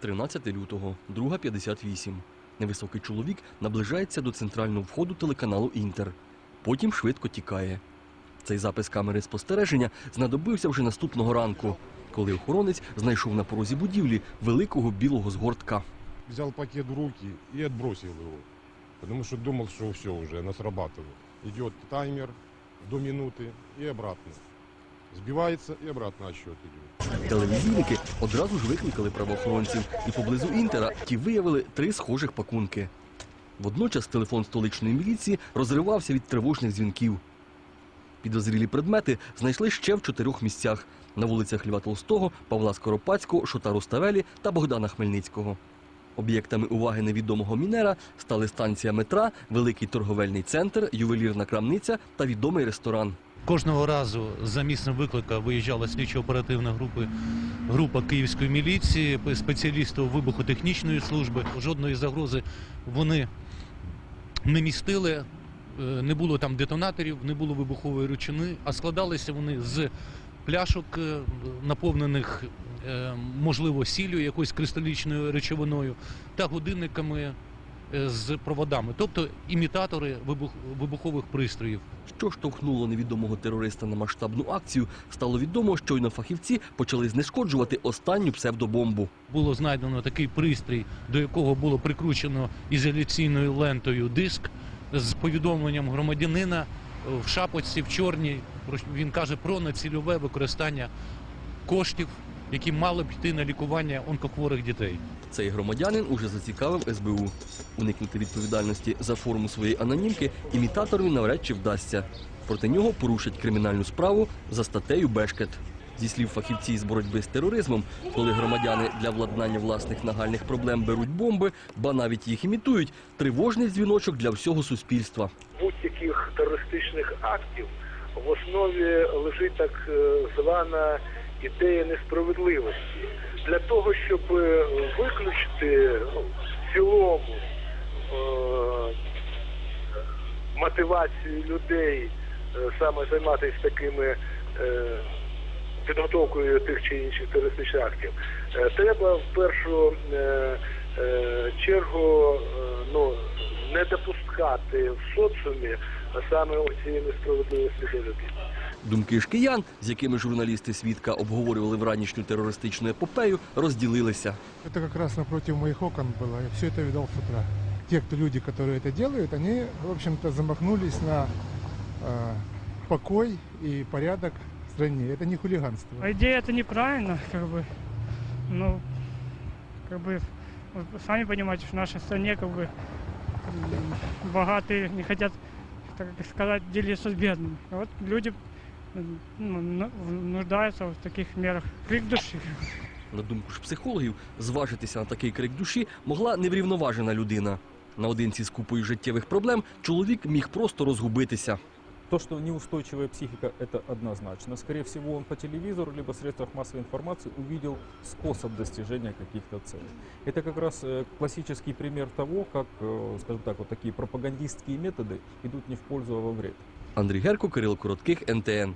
13 лютого, 2.58. Невисокий чоловік наближається до центрального входу телеканалу Інтер. Потім швидко тікає. Цей запис камери спостереження знадобився вже наступного ранку, коли охоронець знайшов на порозі будівлі великого білого згортка. взял пакет в руки и отбросил его. Потому что думал, что все уже, она срабатывает. Идет таймер до минуты и обратно. Сбивается и обратно отсчет идет. Телевізійники одразу ж викликали правоохоронців, і поблизу інтера ті виявили три схожих пакунки. Водночас телефон столичної міліції розривався від тривожних дзвінків. Підозрілі предмети знайшли ще в чотирьох місцях на вулицях Льва Толстого, Павла Скоропадського, Шота Руставелі та Богдана Хмельницького. Об'єктами уваги невідомого мінера стали станція метра, великий торговельний центр, ювелірна крамниця та відомий ресторан. Кожного разу за місцем виклика виїжджала слідчо-оперативна група, група київської міліції, спеціалістів вибухотехнічної служби. Жодної загрози вони не містили, е, не було там детонаторів, не було вибухової речовини, а складалися вони з пляшок, е, наповнених е, можливо сіллю, якоюсь кристалічною речовиною та годинниками з проводами, тобто імітатори вибух- вибухових пристроїв. Що штовхнуло невідомого терориста на масштабну акцію, стало відомо, щойно фахівці почали знешкоджувати останню псевдобомбу. було знайдено такий пристрій, до якого було прикручено ізоляційною лентою диск з повідомленням громадянина е, в шапочці в чорній. Він каже про нецільове використання коштів, які мали б йти на лікування онкохворих дітей. Цей громадянин уже зацікавив СБУ. Уникнути відповідальності за форму своєї анонімки імітатору навряд чи вдасться. Проти нього порушать кримінальну справу за статтею Бешкет. Зі слів фахівців з боротьби з тероризмом, коли громадяни для владнання власних нагальних проблем беруть бомби, ба навіть їх імітують, тривожний дзвіночок для всього суспільства. будь-яких терористичних актів в основі лежить так е, звана ідея несправедливості. Для того, щоб е, виключити ну, в цілому е, мотивацію людей е, саме займатися такими підготовкою тих чи інших терористичних актів, треба в першу чергу ну, не допускати в соціумі саме оцієї несправедливості до людей. Думки ж киян, з якими журналісти свідка обговорювали вранішню терористичну епопею, розділилися. Это как раз напротив моих окон было. Я все это видал с утра. Те, кто люди, которые это делают, они, в общем-то, замахнулись на э, покой и порядок в стране. Это не хулиганство. По идее, это неправильно, как бы, ну, как бы, вы сами понимаете, в нашей стране, как бы, м, богатые не хотят, так сказать, делиться с бедными. А Вот люди м, ну, на- в таких мерах. Крик душі. На думку ж психологів, зважитися на такий крик душі могла неврівноважена людина. Наодинці з купою життєвих проблем чоловік міг просто розгубитися. То, что неустойчивая психика, это однозначно. Скорее всего, он по телевизору либо в средствах массовой информации увидел способ достижения каких-то целей. Это как раз э, классический пример того, как, э, скажем так, вот такие пропагандистские методы идут не в пользу, а во вред. Андрій Герко, Кирило Коротких, НТН.